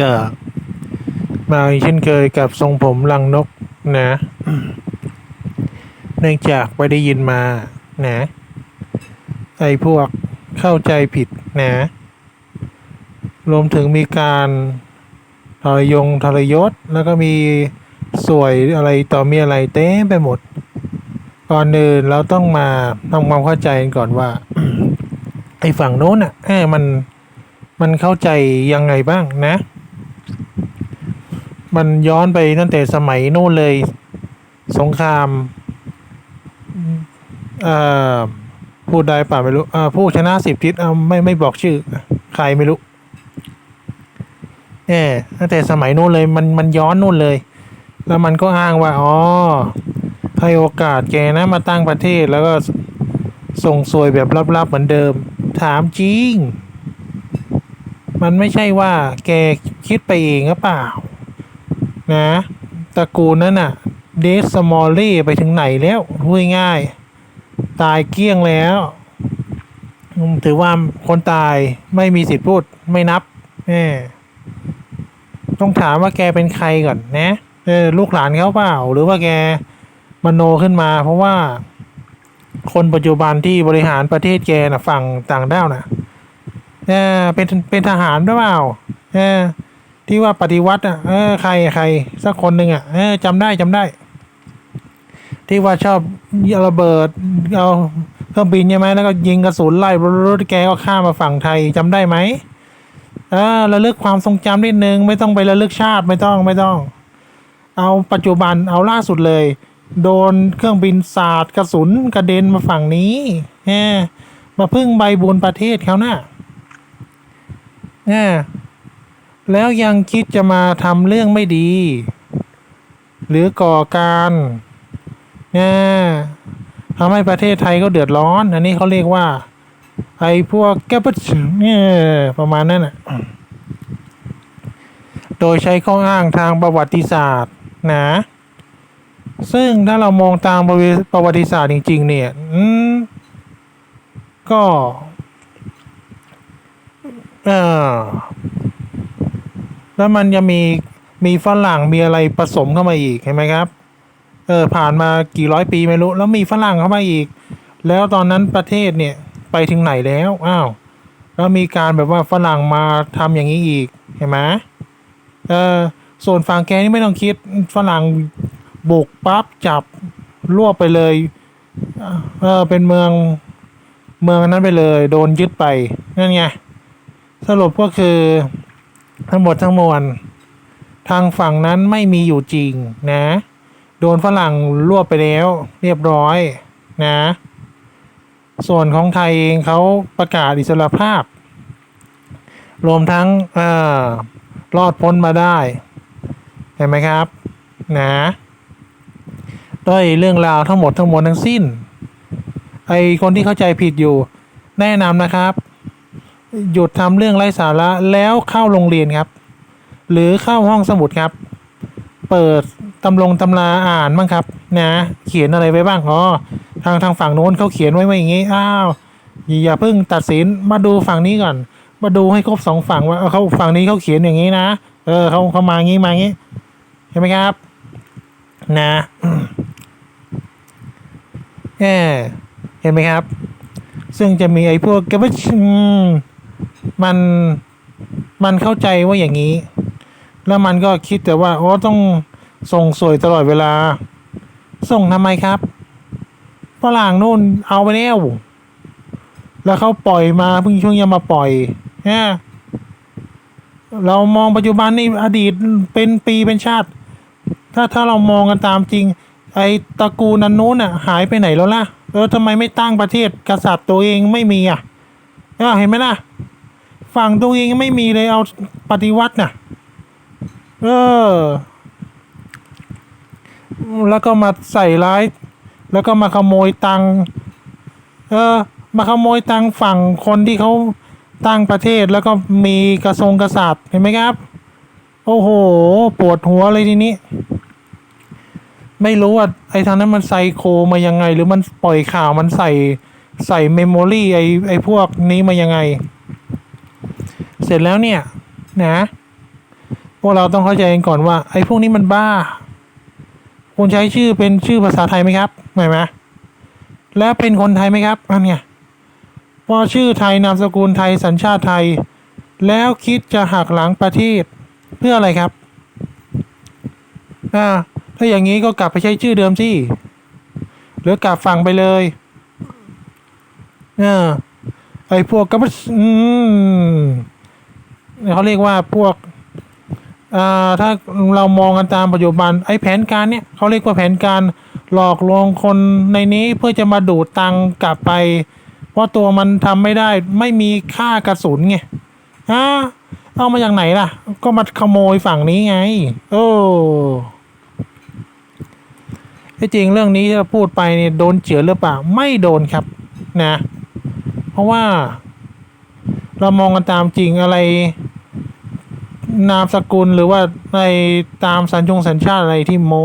ก็มาอีกเช่นเคยกับทรงผมลังนกนะ เนื่องจากไปได้ยินมานะไอ้พวกเข้าใจผิดนะ รวมถึงมีการทรยงทรยศ แล้วก็มีสวยอะไรต่อมีอะไรเต็มไปหมด ก่อนอื่นเราต้องมาทำความเข้าใจกันก่อนว่า ไอ้ฝั่งโน้นอะเอ้มันมันเข้าใจยังไงบ้างนะ มันย้อนไปตั้งแต่สมัยโน้นเลย สงครามเอ่อพูดได้ป่ะไม่รู้อ่อผู้ชนะสิบทิศเอาไม่ไม่บอกชื่อ ใครไม่รู้เออตั้งแต่สมัยโนู้นเลยมันมันย้อนโน่นเลย แล้วมันก็อ้างว่าอ๋อให้โอกาสแกนะมาตั้งประเทศแล้วก็สส่งสวยแบบลับๆเหมือนเดิม ถามจริง มันไม่ใช่ว่าแกคิดไปเองหรือเปล่า นะตระกูลนั้นน่ะเดสสมอลลี่ไปถึงไหนแล้วพูดง่าย ตายเกลี้ยงแล้ว ถือว่าคนตายไม่มีสิทธิ์พูดไม่นับแน่ต้องถามว่าแกเป็นใครก่อนนะเออลูกหลานเขาเปล่า หรือว่าแกมโนขึ้นมา เพราะว่าคนปัจจุบันที่บริหารประเทศแกน่ะฝั่งต่างด้าวน่ะเออเป็นเป็นทหารหรือเปล่าเออ ที่ว่าปฏิวัติอะเออใครใครสักคนหนึ่งอะเออจำได้จำได้ ที่ว่าชอบระเบิดเอาเครื่องบินใช่ไหมแล้วก็ยิงกระสุนไล่รถแกก็ข้ามมาฝั่งไทยจำได้ไหมเออระลึกความทรงจำนิดนึงไม่ต้องไประลึกชาติไม่ต้องไม่ต้อง เอาปัจจุบันเอาล่าสุดเลย โดนเครื่องบินสาดกระสุนกระเด็นมาฝั่งนี้เออมาพึ่งใบบุญประเทศเขาน่ะเออ แล้วยังคิดจะมาทำเรื่องไม่ดี หรือก่อการเนี่ยทำให้ประเทศไทยก็เดือดร้อน อันนี้เขาเรียกว่า ไอ้พวกแกปเนี่ยประมาณนั้นน่ะโดยใช้ข้ออ้างทางประวัติศาสตร์นะซึ่งถ้าเรามองตามประวัติศาสตร์จริง ๆ เนี่ยก็ เออ แล้วมันจะมีมีฝรั่งมีอะไรผสมเข้ามาอีกเห็นไหมครับเออผ่านมากี่ร้อยปีไม่รู้ แล้วมีฝรั่งเข้ามาอีก แล้วตอนนั้นประเทศเนี่ยไปถึงไหนแล้วอ้าวแล้วมีการแบบว่าฝรั่งมาทำอย่างนี้อีกเห็นไหมเออส่วนฝั่งแกนี่ไม่ต้องคิดฝรั่งบุกปั๊บจับรวบไปเลยเออเป็นเมืองเมืองนั้นไปเลย โดนยึดไปนั่นไงสรุปก็คือ ทั้งหมดทั้งมวลทางฝั่งนั้นไม่มีอยู่จริงนะ โดนฝรั่งรวบไปแล้ว เรียบร้อยนะ ส่วนของไทยเองเขาประกาศอิสรภาพ รวมทั้งเอ่อรอดพ้นมาได้ เห็นไหมครับนะด้วยเรื่องราวทั้งหมดทั้งมวลทั้งสิ้น ไอคนที่เข้าใจผิดอยู่ แนะนำนะครับ หยุดทำเรื่องไร้สาระแล้วเข้าโรงเรียนครับ หรือเข้าห้องสมุดครับ เปิดตำลงตำราอ่านบ้างครับนะ เขียนอะไรไว้บ้างอ๋อทางทางฝั่งโน้นเขาเขียนไว้ว่าอย่างงี้อ้าวอย่าเพิ่งตัดสินมาดูฝั่งนี้ก่อน มาดูให้ครบสองฝั่งว่าเขาฝั่งนี้เขาเขียนอย่างนี้นะเออเขาเขามางี้มางี้เห็นไหมครับ นะแหมเห็นไหมครับ ซึ่งจะมีไอ้พวกกระบช มันมันเข้าใจว่าอย่างนี้ แล้วมันก็คิดแต่ว่าโอ้ต้องส่งสวยตลอดเวลา ส่งทำไมครับฝรั่งนู่นเอาไปแล้วแล้วเขาปล่อยมาเพิ่งช่วงยังมาปล่อยเนี่ยเรามองปัจจุบันนี่อดีตเป็นปีเป็นชาติ ถ้าถ้าเรามองกันตามจริง ไอ้ตระกูลนันนู้นอะ หายไปไหนแล้วล่ะเออทำไมไม่ตั้งประเทศกษัตริย์ตัวเองไม่มีอะเออเห็นไหมล่ะ ฝั่งตัวเองไม่มีเลยเอาปฏิวัติน่ะ เออ แล้วก็มาใส่ร้าย แล้วก็มาขโมยตังเออ มาขโมยตังฝั่งคนที่เขาตั้งประเทศแล้วก็มีกระทรงกษัตริย์เห็นไหมครับ โอ้โห ปวดหัวเลยทีนี้ ไม่รู้ว่าไอ้ทางนั้นมันไซโคมายังไง หรือมันปล่อยข่าวมันใส่ใส่เมมโมรี่ไอ้ไอ้พวกนี้มายังไง เสร็จแล้วเนี่ยนะพวกเราต้องเข้าใจกันก่อนว่าไอ้พวกนี้มันบ้า คุณใช้ชื่อเป็นชื่อภาษาไทยไหมครับไหมไหมแล้วเป็นคนไทยไหมครับอันเนี้ยพอชื่อไทยนามสกุลไทยสัญชาติไทย แล้วคิดจะหักหลังประเทศเพื่ออะไรครับอ่าถ้าอย่างนี้ก็กลับไปใช้ชื่อเดิมสิหรือกลับฝั่งไปเลยเออไอ้พวกก็อืม เขาเรียกว่าพวกอ่าถ้าเรามองกันตามปัจจุบันไอ้แผนการเนี่ยเขาเรียกว่าแผนการหลอกลวงคนในนี้เพื่อจะมาดูดตังกลับไป เพราะตัวมันทำไม่ได้ไม่มีค่ากระสุนไงอ่าเอามาจากไหนล่ะ ก็มาขโมยฝั่งนี้ไง โอ้ที่จริงเรื่องนี้ที่เราพูดไปเนี่ยโดนเจือหรือเปล่าไม่โดนครับนะ เพราะว่า เรามองกันตามจริงอะไร นามสกุลหรือว่าในตามสัญชงสัญชาติอะไรที่โม่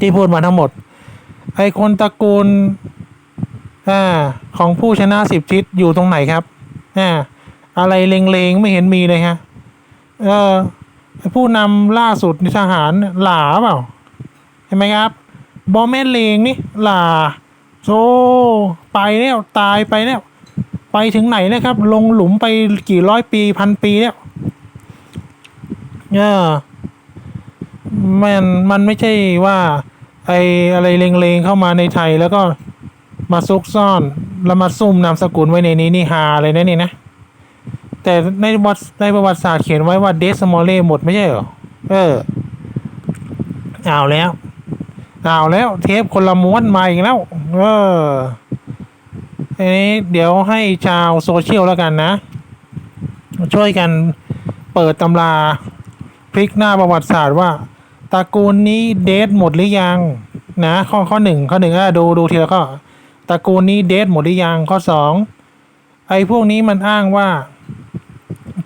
ที่พูดมาทั้งหมด ไอคนตระกูลอ่าของผู้ชนะสิบทิศอยู่ตรงไหนครับอ่าอะไรเลงๆไม่เห็นมีเลยฮะเออผู้นำล่าสุดในทหารหลาเปล่าเห็นไหมครับบอแม่เลงนี่หลาโซไปแล้วตายไปแล้ว ไปถึงไหนแล้วครับ ลงหลุมไปกี่ร้อยปีพันปีแล้วเออมันมันไม่ใช่ว่า ไออะไรเลงๆเข้ามาในไทยแล้วก็มาซุกซ่อนแล้วมาซุ่มนามสกุลไว้ในนี้นี่ฮาเลยนะนี่นะ แต่ในวัดในประวัติศาสตร์เขียนไว้ว่าเดสมอลเล่หมดไม่ใช่เหรอเออเอาแล้วเอาแล้ว เทปคนละม้วนมาอีกแล้ว เออ อันนี้เดี๋ยวให้ชาวโซเชียลแล้วกันนะ ช่วยกันเปิดตำราพลิกหน้าประวัติศาสตร์ว่าตระกูลนี้เดทหมดหรือยังนะข้อข้อหนึ่งข้อหนึ่งอะดูดูทีละข้อตระกูลนี้เดทหมดหรือยังข้อสองไอ้พวกนี้มันอ้างว่า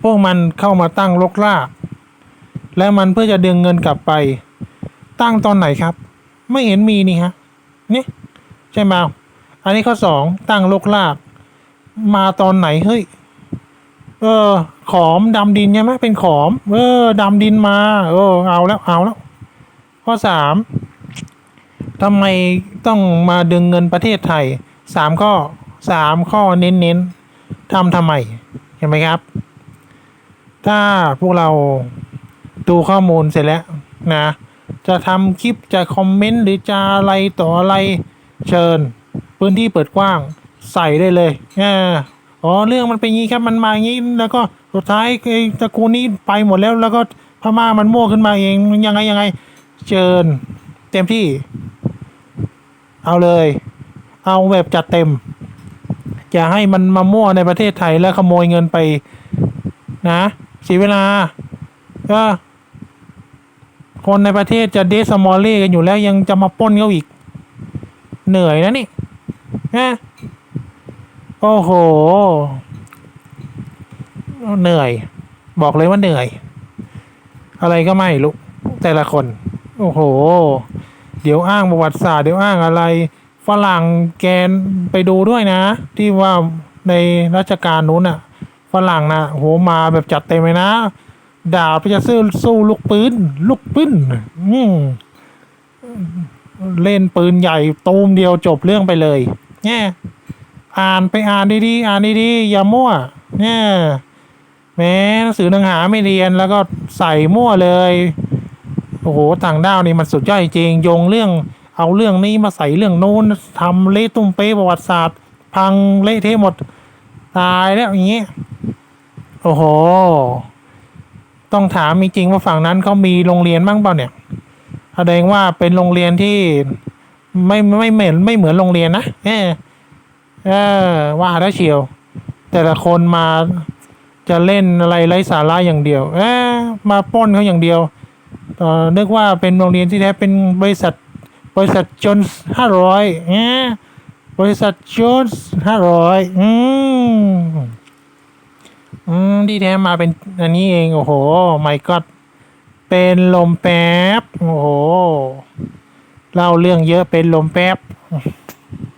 พวกมันเข้ามาตั้งลกลาก และมันเพื่อจะดึงเงินกลับไป ตั้งตอนไหนครับ ไม่เห็นมีนี่ฮะนี่ใช่ไหม อันนี้ข้อสองตั้งลกลาก มาตอนไหนเฮ้ยเออ ขอมดำดินใช่ไหมเป็นขอม เออดำดินมา เออ เอาแล้วเอาแล้ว ข้อสามทำไมต้องมาดึงเงินประเทศไทยสามข้อสามข้อเน้นเน้นทำทำไมเห็นไหมครับ ถ้าพวกเราดูข้อมูลเสร็จแล้วนะ จะทำคลิปจะคอมเมนต์หรือจะอะไรต่ออะไรเชิญ พื้นที่เปิดกว้างใส่ได้เลยอ่าอ๋อเรื่องมันเป็นงี้ครับมันมาอย่างนี้แล้วก็สุดท้ายไอ้ตระกูลนี้ไปหมดแล้ว แล้วก็พม่ามันมั่วขึ้นมาเองยังไงยังไงเชิญเต็มที่ เอาเลย เอาแบบจัดเต็ม อย่าให้มันมามั่วในประเทศไทยแล้วขโมยเงินไป นะเสียเวลาก็คนในประเทศจะเดสมอลเล่กันอยู่แล้วยังจะมาป้นเขาอีก เหนื่อยนะนี่ ฮะโอ้โห เหนื่อย บอกเลยว่าเหนื่อย อะไรก็ไม่รู้แต่ละคน โอ้โห เดี๋ยวอ้างประวัติศาสตร์เดี๋ยวอ้างอะไรฝรั่งแกนไปดูด้วยนะ ที่ว่าในรัชกาลนู้นน่ะฝรั่งนะโหมาแบบจัดเต็มเลยนะด่าไปจะซื้อสู้ลูกปืนลูกปืนอืเล่นปืนใหญ่ตูมเดียวจบเรื่องไปเลย เนี่ยอ่านไปอ่านดีๆ อ่านดีๆ อย่ามั่วเนี่ยแม้หนังสือหนังหาไม่เรียนแล้วก็ใส่มั่วเลยโอ้โหต่างด้าวนี่มันสุดยอดจริงโยงเรื่อง เอาเรื่องนี้มาใส่เรื่องโน้นทำเละตุ้มเป๊ประวัติศาสตร์ พังเละเทะหมดตายแล้วอย่างนี้โอ้โห ต้องถามจริงว่าฝั่งนั้นเขามีโรงเรียนบ้างเปล่าเนี่ยแสดงว่าเป็นโรงเรียนที่ ไม่ไม่เหมือนไม่เหมือนโรงเรียนนะเออเออว่าแล้เชียว แต่ละคนมาจะเล่นอะไรไร้สาระอย่างเดียว เออมาป้นเขาอย่างเดียวเออนึกว่าเป็นโรงเรียนที่แท้เป็นบริษัทบริษัทจนห้าร้อยเออบริษัทจนห้าร้อยอืมอืมที่แท้มาเป็นอันนี้เอง โอ้โห ไม่ก็เป็นลมแป๊บ โอ้โห เล่าเรื่องเยอะเป็นลมแป๊บ